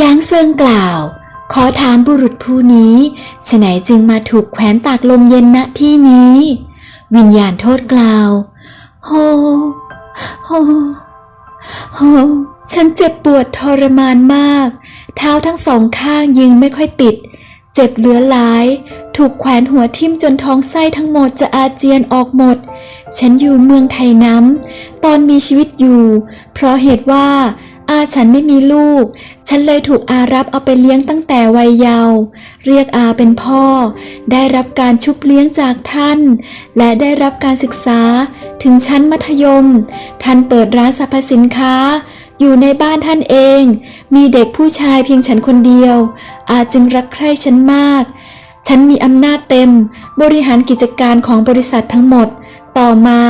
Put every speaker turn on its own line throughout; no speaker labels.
ยางเซิงกล่าว ขอถามบุรุษผู้นี้ฉไหนจึงมาถูกแขวนตากลมเย็นณที่นี้ วิญญาณโทษกล่าว โฮ โฮ โฮ ฉันเจ็บปวดทรมานมาก เท้าทั้งสองข้างยิงไม่ค่อยติด เจ็บเหลือหลาย ถูกแขวนหัวทิ่มจนท้องไส้ทั้งหมดจะอาเจียนออกหมด ฉันอยู่เมืองไทยน้ำ ตอนมีชีวิตอยู่ เพราะเหตุว่า อาฉันไม่มีลูก ฉันเลยถูกอารับเอาไปเลี้ยงตั้งแต่วัยเยาว์เรียกอาเป็นพ่อ ได้รับการชุบเลี้ยงจากท่าน และได้รับการศึกษา ถึงชั้นมัธยม ท่านเปิดร้านสรรพสินค้า อยู่ในบ้านท่านเอง มีเด็กผู้ชายเพียงฉันคนเดียว อาจึงรักใคร่ฉันมาก ฉันมีอำนาจเต็ม บริหารกิจการของบริษัททั้งหมด ต่อมา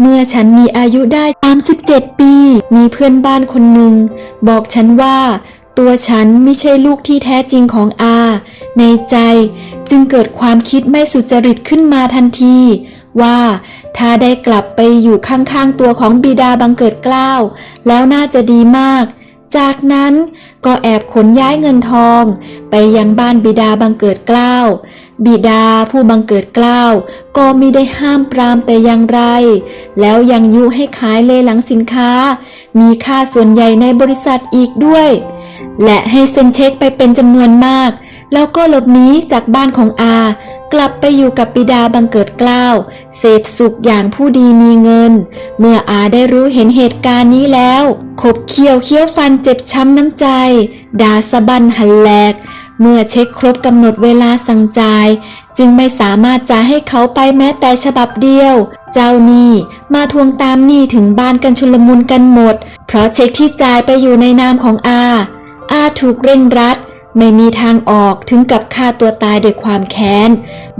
เมื่อฉันมีอายุได้ 37 ปี มีเพื่อนบ้านคนหนึ่ง บอกฉันว่า ตัวฉันไม่ใช่ลูกที่แท้จริงของอา ในใจจึงเกิดความคิดไม่สุจริตขึ้นมาทันที ว่าถ้าได้กลับไปอยู่ข้างๆตัวของบิดาบังเกิดเกล้าวแล้วน่าจะดีมาก จากนั้นก็แอบขนย้ายเงินทอง ไปยังบ้านบิดาบังเกิดเกล้าว บิดาผู้บังเกิดกล้าว ก็มิได้ห้ามปรามแต่อย่างไร แล้วยังยุให้ขายเลหลังสินค้า มีค่าส่วนใหญ่ในบริษัทอีกด้วย และให้เซ็นเช็คไปเป็นจำนวนมาก แล้วก็หลบหนีจากบ้านของอา กลับไปอยู่กับบิดาบังเกิดกล้าว เสพสุขอย่างผู้ดีมีเงิน เมื่ออาได้รู้เห็นเหตุการณ์นี้แล้ว ขบเคี้ยวเคี้ยวฟันเจ็บช้ำน้ำใจ ดาสะบันหันแหลก เมื่อเช็คครบกำหนดเวลาสั่งจ่าย จึงไม่สามารถจ่ายให้เขาไปแม้แต่ฉบับเดียว เจ้าหนี้มาทวงตามหนี้ถึงบ้านกันชุลมุนกันหมด เพราะเช็คที่จ่ายไปอยู่ในนามของอา อาถูกเร่งรัด ไม่มีทางออกถึงกับฆ่าตัวตายด้วยความแค้น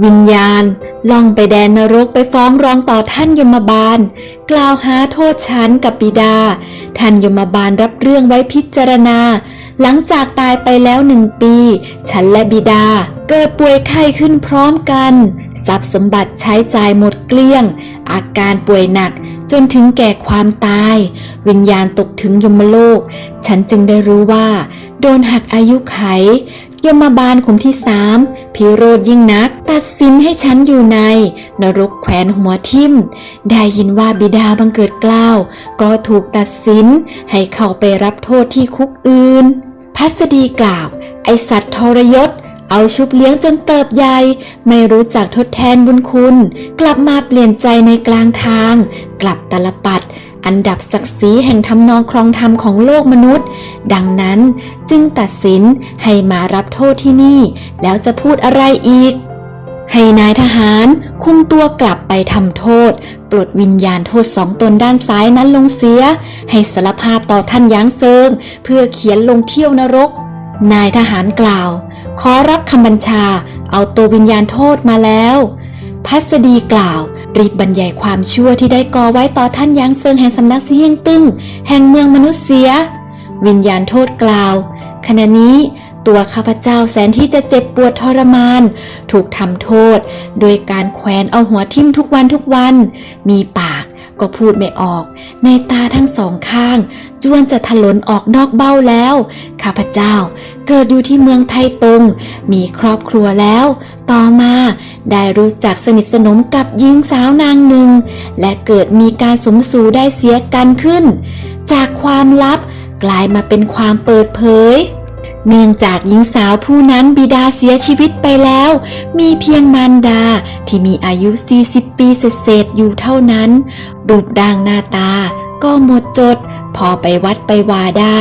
วิญญาณ ล่องไปแดนนรกไปฟ้องร้องต่อท่านยมบาล กล่าวหาโทษฉันกับบิดา ท่านยมบาลรับเรื่องไว้พิจารณา หลังจากตายไปแล้วหนึ่งปี ฉันและบิดา เกิดป่วยไข้ขึ้นพร้อมกัน ทรัพย์สมบัติใช้จ่ายหมดเกลี้ยง อาการป่วยหนักจนถึงแก่ความตาย วิญญาณตกถึงยมโลก ฉันจึงได้รู้ว่า โดนหักอายุไข ยมบาลขุมที่สามพิโรธยิ่งนัก ตัดสินให้ฉันอยู่ใน นรกแขวนหัวทิ่มได้ยินว่าบิดาบังเกิดกล้าว ก็ถูกตัดสินให้เข้าไปรับโทษที่คุกอื่น พัสดีกล่าว ไอสัตว์ทรยศ เอาชุบเลี้ยงจนเติบใหญ่ ไม่รู้จักทดแทนบุญคุณ กลับมาเปลี่ยนใจในกลางทาง กลับตลปัดอันดับศักดิ์ศรีแห่งทำนองครองธรรมของโลกมนุษย์ ดังนั้นจึงตัดสินให้มารับโทษที่นี่ แล้วจะพูดอะไรอีก นายทหาร คุมตัวกลับไปทำโทษ ปลดวิญญาณโทษสองตนด้านซ้ายนั้นลงเสีย ให้สารภาพต่อท่านยางเซิง เพื่อเขียนลงเที่ยวนรก นายทหารกล่าว ขอรับคำบัญชา เอาตัววิญญาณโทษมาแล้วพัสดีกล่าว รีบบรรยายความชั่วที่ได้ก่อไว้ต่อท่านยางเซิงแห่งสำนักซีเฮงตึ้งแห่งเมืองมนุษย์เสีย วิญญาณโทษกล่าว ขณะนี้ ตัวข้าพเจ้าแสนที่จะเจ็บปวดทรมาน ถูกทำโทษ โดยการแขวนเอาหัวทิ่มทุกวันทุกวัน มีปากก็พูดไม่ออก ในตาทั้งสองข้าง จวนจะถลนออกนอกเบ้าแล้ว ข้าพเจ้าเกิดอยู่ที่เมืองไทตง มีครอบครัวแล้ว ต่อมาได้รู้จักสนิทสนมกับหญิงสาวนางหนึ่ง และเกิดมีการสมสู่ได้เสียกันขึ้น จากความลับกลายมาเป็นความเปิดเผย เนื่องจากหญิงสาวผู้นั้นบิดาเสียชีวิตไปแล้ว มีเพียงมารดาที่มีอายุ 40 ปีเศษๆอยู่เท่านั้น รูปด่างหน้าตาก็หมดจด พอไปวัดไปวาได้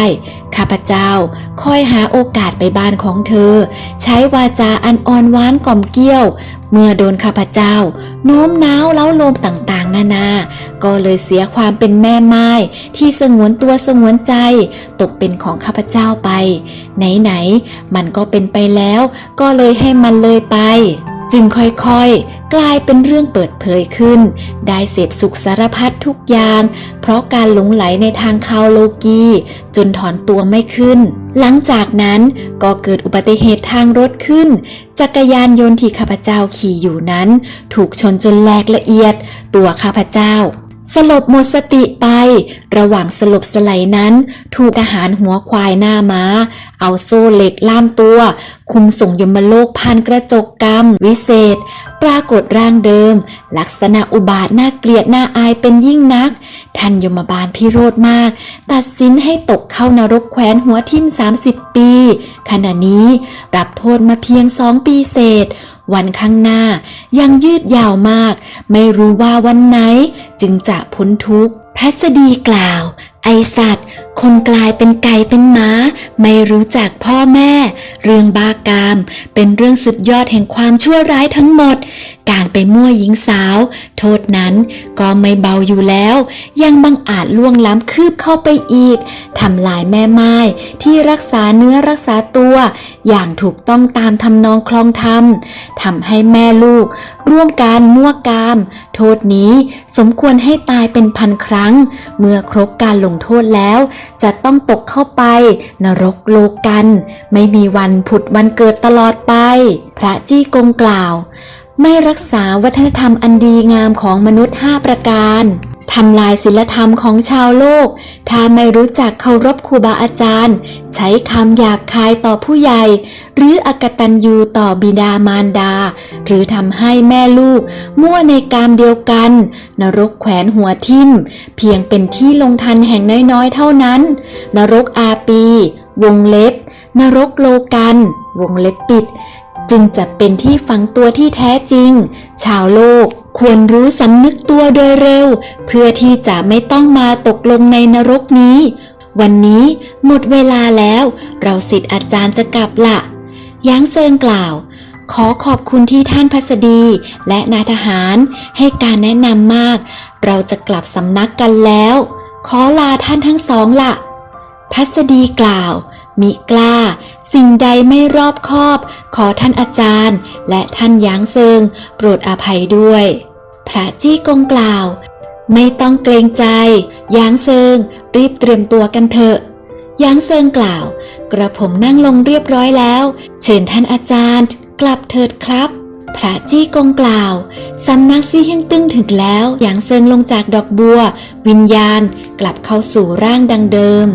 ข้าพเจ้าคอยหาโอกาสไปบ้านของเธอ ใช้วาจาอันอ่อนหวานกล่อมเกลี้ยว เมื่อโดนข้าพเจ้า โน้มน้าวเล้าโลมต่างๆ นานา ก็เลยเสียความเป็นแม่ไม้ที่สงวนตัวสงวนใจ ตกเป็นของข้าพเจ้าไป ไหนๆมันก็เป็นไปแล้ว ก็เลยให้มันเลยไป จึงค่อยๆ กลายเป็นเรื่องเปิดเผยขึ้น ได้เสพสุขสารพัดทุกอย่าง เพราะการหลงไหลในทางคาวโลกีจนถอนตัวไม่ขึ้น หลังจากนั้นก็เกิดอุบัติเหตุทางรถขึ้น จักรยานยนต์ที่ข้าพเจ้าขี่อยู่นั้น ถูกชนจนแหลกละเอียด ตัวข้าพเจ้า สลบหมดสติไป ระหว่างสลบสไลนั้น ถูกทหารหัวควายหน้าม้า เอาโซ่เหล็กล่ามตัว คุมส่งยมโลกผ่านกระจกกรรม วิเศษ ปรากฏร่างเดิม ลักษณะอุบาทน่าเกลียดน่าอายเป็นยิ่งนัก ท่านยมบาลพิโรธมาก ตัดสินให้ตกเข้านรกแคว้นหัวทิ่ม 30 ปี ขณะนี้รับโทษมาเพียงสองปีเศษ วันข้างหน้ายังยืดยาวมาก ไม่รู้ว่าวันไหนจึงจะพ้นทุกข์พัสดีกล่าว ไอสัตว์ คนกลายเป็นไก่เป็นหมา ไม่รู้จักพ่อแม่ เรื่องบากาม เป็นเรื่องสุดยอดแห่งความชั่วร้ายทั้งหมด การไปมั่วหญิงสาว โทษนั้นก็ไม่เบาอยู่แล้ว ยังบังอาจล่วงล้ำคืบเข้าไปอีกทำลายแม่ไม้ที่รักษาเนื้อรักษาตัว อย่างถูกต้องตามทำนองคลองธรรมทำให้แม่ลูก ร่วมการมั่วกาม โทษนี้สมควรให้ตายเป็นพันครั้ง เมื่อครบการลงโทษแล้ว จะต้องตกเข้าไป นรกโลกัน ไม่มีวันผุดวันเกิดตลอดไป พระจี้กงกล่าว ไม่รักษาวัฒนธรรมอันดีงามของมนุษย์ 5 ประการ ทำลายศิลธรรมของชาวโลก ถ้าไม่รู้จักเคารพครูบาอาจารย์ ใช้คำหยาบคายต่อผู้ใหญ่ หรืออกตัญญูต่อบิดามารดา หรือทำให้แม่ลูก มั่วในกามเดียวกัน นรกแขวนหัวทิ่ม เพียงเป็นที่ลงทันแห่งน้อยๆเท่านั้น นรกอาปี วงเล็บ นรกโลกัน วงเล็บปิด จึงจะเป็นที่ฝังตัวที่แท้จริง ชาวโลก ควรรู้สำนึกตัวโดยเร็ว เพื่อที่จะไม่ต้องมาตกลงในนรกนี้ วันนี้หมดเวลาแล้ว เราสิทธิ์อาจารย์จะกลับละย้างเซิงกล่าว ขอขอบคุณที่ท่านพัสดีและนายทหารให้การแนะนำมาก เราจะกลับสำนักกันแล้ว ขอลาท่านทั้งสองละพัสดีกล่าว มิกล้า สิ่งใดไม่รอบคอบ ขอท่านอาจารย์ และท่านยางเซิง โปรดอภัยด้วย พระจี้กงกล่าว ไม่ต้องเกรงใจ ยางเซิง รีบเตรียมตัวกันเถอะยางเซิงกล่าว กระผมนั่งลงเรียบร้อยแล้ว เชิญท่านอาจารย์ กลับเถิดครับพระจี้กงกล่าวสำนักซี่เฮียงตึ้งถึงแล้วหยางเซิงลงจากดอกบัว วิญญาณกลับเข้าสู่ร่างดังเดิม